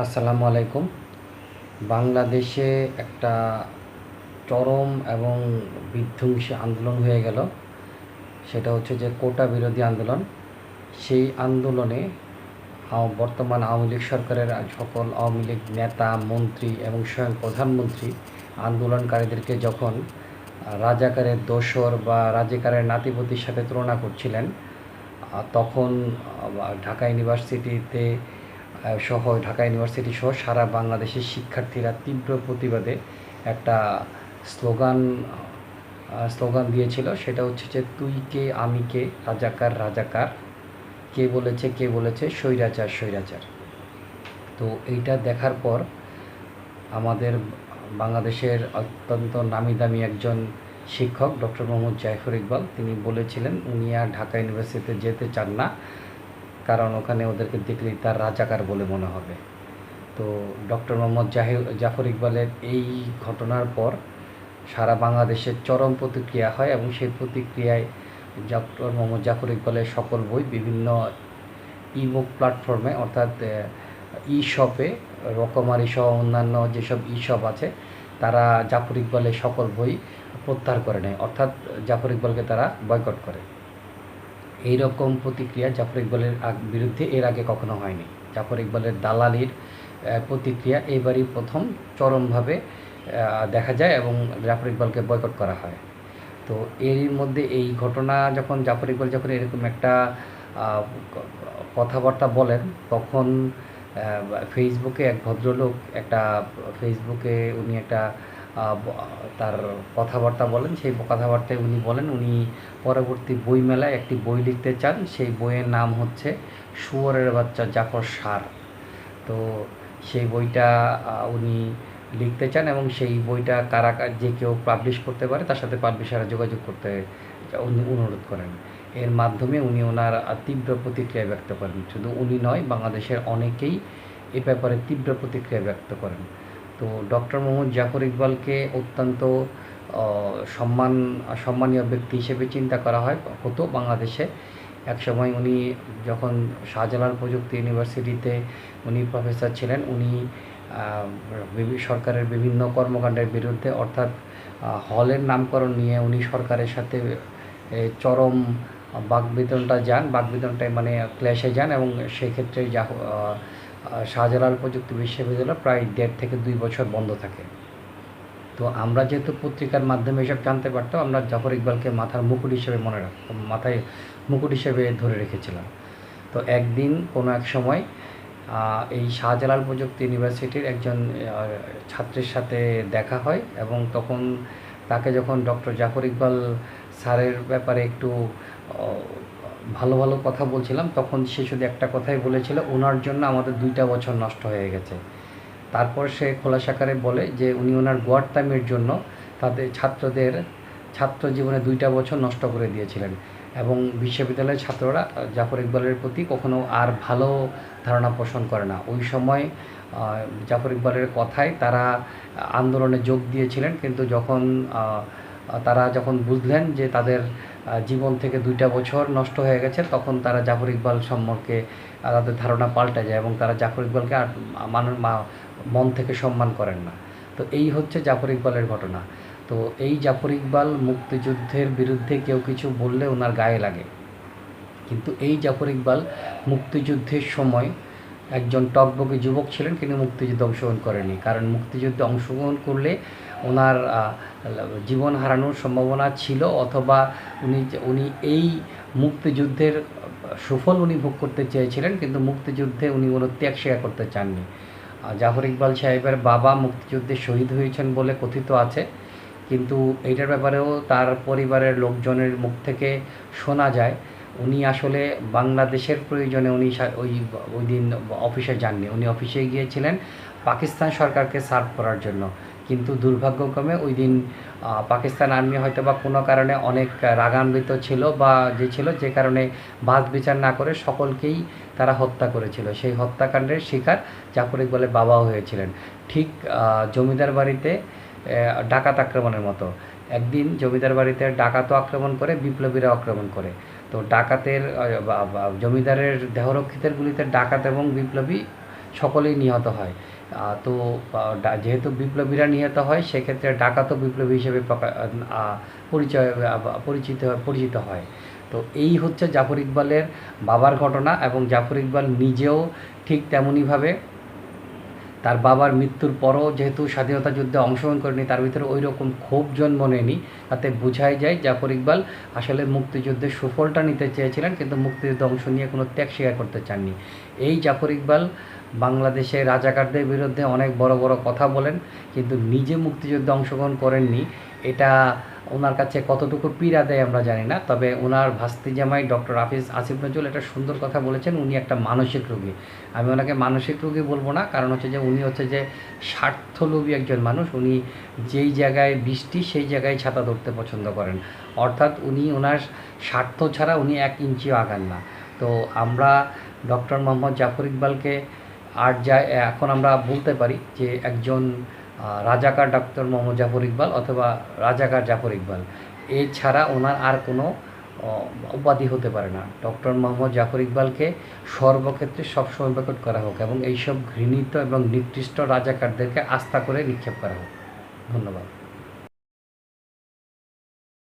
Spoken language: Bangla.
আসসালামু আলাইকুম। বাংলাদেশে একটা চরম এবং বিধ্বংসী আন্দোলন হয়ে গেল। সেটা হচ্ছে যে কোটা বিরোধী আন্দোলন। সেই আন্দোলনে বর্তমান আওয়ামী লীগ সরকারের সকল আওয়ামী লীগ নেতা, মন্ত্রী এবং স্বয়ং প্রধানমন্ত্রী আন্দোলনকারীদেরকে যখন রাজাকারের দোসর বা রাজাকারের নাতিপতির সাথে তুলনা করছিলেন তখন ঢাকা ইউনিভার্সিটিতে সহ ঢাকা ইউনিভার্সিটি সহ সারা বাংলাদেশের শিক্ষার্থীরা তীব্র প্রতিবাদে একটা স্লোগান স্লোগান দিয়েছিল। সেটা হচ্ছে যে, তুই কে, আমি কে, রাজাকার রাজাকার। কে বলেছে কে বলেছে, স্বৈরাচার স্বৈরাচার। তো এইটা দেখার পর আমাদের বাংলাদেশের অত্যন্ত নামি দামি একজন শিক্ষক, ডক্টর মোহাম্মদ জাইফর ইকবাল, তিনি বলেছিলেন, উনি আর ঢাকা ইউনিভার্সিটিতে যেতে চান না। কারণ ওখানে ওদেরকে দেখলেই তার রাজাকার বলে মনে হবে। তো ডক্টর মোহাম্মদ জাহি জাফর ইকবালের এই ঘটনার পর সারা বাংলাদেশের চরম প্রতিক্রিয়া হয় এবং সেই প্রতিক্রিয়ায় ডক্টর মোহাম্মদ জাফর ইকবালের সকল বই বিভিন্ন ইবুক প্ল্যাটফর্মে অর্থাৎ ই শপে রকমারি সহ অন্যান্য যেসব ই শপ আছে, তারা জাফর ইকবালের সকল বই প্রত্যাহার করে নেয়। অর্থাৎ জাফর ইকবালকে তারা বয়কট করে। এই রকম প্রতিক্রিয়া জাফর ইকবালের বিরুদ্ধে এর আগে কখনো হয়নি। জাফর ইকবালের দালালির প্রতিক্রিয়া এবারই প্রথম চরমভাবে দেখা যায় এবং জাফর ইকবালকে বয়কট করা হয়। তো এরই মধ্যে এই ঘটনা যখন জাফর ইকবাল যখন এরকম একটা কথাবার্তা বলেন, তখন ফেসবুকে এক ভদ্রলোক, একটা ফেসবুকে উনি একটা তার কথাবার্তা বলেন, সেই কথাবার্তায় উনি বলেন, উনি পরবর্তী বইমেলায় একটি বই লিখতে চান, সেই বইয়ের নাম হচ্ছে শুয়োরের বাচ্চা জাফর সার তো সেই বইটা উনি লিখতে চান এবং সেই বইটা কারা, যে কেউ পাবলিশ করতে পারে, তার সাথে পাবলিশাররা যোগাযোগ করতে উনি অনুরোধ করেন। এর মাধ্যমে উনি ওনার তীব্র প্রতিক্রিয়া ব্যক্ত করেন। শুধু উনি নয়, বাংলাদেশের অনেকেই এ ব্যাপারে তীব্র প্রতিক্রিয়া ব্যক্ত করেন। তো ডক্টর মোহাম্মদ জাফর ইকবালকে অত্যন্ত সম্মান, সম্মানীয় ব্যক্তি হিসেবে চিন্তা করা হয়, হতো বাংলাদেশে। একসময় উনি যখন শাহজালাল প্রযুক্তি ইউনিভার্সিটিতে উনি প্রফেসর ছিলেন, উনি সরকারের বিভিন্ন কর্মকাণ্ডের বিরুদ্ধে, অর্থাৎ হলের নামকরণ নিয়ে উনি সরকারের সাথে চরম বাকবিতনটা যান বাকবিতনটায় মানে ক্ল্যাশে যান এবং সেক্ষেত্রে যা শাহজালাল প্রযুক্তি বিশ্ববিদ্যালয় প্রায় দেড় থেকে দুই বছর বন্ধ থাকে। তো আমরা যেহেতু পত্রিকার মাধ্যমে এসব জানতে পারতাম, আমরা জাফর ইকবালকে মাথার মুকুট হিসেবে মনে রাখতাম মাথায় মুকুট হিসেবে ধরে রেখেছিলাম। তো একদিন কোনো এক সময় এই শাহজালাল প্রযুক্তি ইউনিভার্সিটির একজন ছাত্রের সাথে দেখা হয় এবং তখন তাকে যখন ডক্টর জাফর ইকবাল স্যারের ব্যাপারে একটু ভালো ভালো কথা বলছিলাম, তখন সে শুধু একটা কথাই বলেছিল, ওনার জন্য আমাদের দুইটা বছর নষ্ট হয়ে গেছে। তারপর সে খোলা খোলাসাকারে বলে যে, উনি ওনার গোয়ার টাইমের জন্য তাদের ছাত্রদের, ছাত্র জীবনে দুইটা বছর নষ্ট করে দিয়েছিলেন। এবং বিশ্ববিদ্যালয়ের ছাত্ররা, জাফর ইকবালের প্রতি কখনো আর ভালো ধারণা পোষণ করে না। ওই সময় জাফর ইকবালের কথায় তারা আন্দোলনে যোগ দিয়েছিলেন, কিন্তু যখন তারা যখন বুঝলেন যে তাদের জীবন থেকে দুইটা বছর নষ্ট হয়ে গেছে, তখন তারা জাফর ইকবাল সম্পর্কে তাদের ধারণা পাল্টে যায় এবং তারা জাফর ইকবালকে আর মানুষ মন থেকে সম্মান করেন না। তো এই হচ্ছে জাফর ইকবালের ঘটনা। তো এই জাফর ইকবাল মুক্তিযুদ্ধের বিরুদ্ধে কেউ কিছু বললে ওনার গায়ে লাগে। কিন্তু এই জাফর ইকবাল মুক্তিযুদ্ধের সময় একজন টকবকে যুবক ছিলেন কিন্তু মুক্তিযুদ্ধে অংশগ্রহণ করেনি কারণ মুক্তিযুদ্ধে অংশগ্রহণ করলে ওনার জীবন হারানোর সম্ভাবনা ছিল, অথবা উনি উনি এই মুক্তিযুদ্ধের সুফল উনি ভোগ করতে চেয়েছিলেন, কিন্তু মুক্তিযুদ্ধে উনি কোনো ত্যাগ স্বীকার করতে চাননি। জাফর ইকবাল সাহেবের বাবা মুক্তিযুদ্ধে শহীদ হয়েছেন বলে কথিত আছে, কিন্তু এইটার ব্যাপারেও তার পরিবারের লোকজনের মুখ থেকে শোনা যায়। উনি আসলে বাংলাদেশের প্রয়োজনে উনি ওই ওই দিন অফিসে যাননি। উনি অফিসে গিয়েছিলেন পাকিস্তান সরকারকে সার্ভ করার জন্য। কিন্তু দুর্ভাগ্যক্রমে ওই দিন পাকিস্তান আর্মি হয়তো বা কোনো কারণে অনেক রাগান্বিত ছিল বা যে ছিল, যে কারণে বাদ বিচার না করে সকলকেই তারা হত্যা করেছিল। সেই হত্যাকাণ্ডের শিকার জাফর ইকবালের বাবাও হয়েছিলেন। ঠিক জমিদার বাড়িতে ডাকাত আক্রমণের মতো। একদিন জমিদার বাড়িতে ডাকাত আক্রমণ করে বিপ্লবীরা আক্রমণ করে। তো ডাকাতের জমিদারের দেহরক্ষিতের গুলিতে ডাকাত এবং বিপ্লবী সকলেই নিহত হয়। তো যেহেতু বিপ্লবীরা নিহত হয়, সেক্ষেত্রে ডাকাতও বিপ্লবী হিসেবে পরিচয় পরিচিত পরিচিত হয়। তো এই হচ্ছে জাফর ইকবালের বাবার ঘটনা এবং জাফর ইকবাল নিজেও ঠিক তেমনইভাবে তার বাবার মৃত্যুর পরও যেহেতু স্বাধীনতা যুদ্ধে অংশগ্রহণ করেনি, তার ভিতরে ওই রকম ক্ষোভ জন্ম নেয়নি। তাতে বোঝাই যায় জাফর ইকবাল আসলে মুক্তিযুদ্ধের সুফলটা নিতে চেয়েছিলেন, কিন্তু মুক্তিযুদ্ধে অংশ নিয়ে কোনো ত্যাগ স্বীকার করতে চাননি। এই জাফর ইকবাল বাংলাদেশে রাজাকারদের বিরুদ্ধে অনেক বড় বড় কথা বলেন, কিন্তু নিজে মুক্তিযুদ্ধে অংশগ্রহণ করেননি। এটা ওনার কাছে কতটুকু পীড়া দেয় আমরা জানি না, তবে ওনার ভাস্তি জামাই ডক্টর হাফিজ আসিফ নজরুল একটা সুন্দর কথা বলেছেন, উনি একটা মানসিক রোগী। আমি ওনাকে মানসিক রোগী বলব না, কারণ হচ্ছে যে উনি হচ্ছে যে স্বার্থলোভী একজন মানুষ, উনি যেই জায়গায় বৃষ্টি সেই জায়গায় ছাতা ধরতে পছন্দ করেন। অর্থাৎ উনি ওনার স্বার্থ ছাড়া উনি এক ইঞ্চিও আগান না। তো আমরা ডক্টর মোহাম্মদ জাফর ইকবালকে আর যা, এখন আমরা বলতে পারি যে একজন রাজাকার ডক্টর মোহাম্মদ জাফর ইকবাল অথবা রাজাকার জাফর ইকবাল। এছাড়া ওনার আর কোনো উপাধি হতে পারে না। ডক্টর মোহাম্মদ জাফর ইকবালকে সর্বক্ষেত্রে সবসময় ব্যাকট করা হোক এবং এইসব ঘৃণিত এবং নিকৃষ্ট রাজাকারদেরকে আস্থা করে নিক্ষেপ করা হোক। ধন্যবাদ।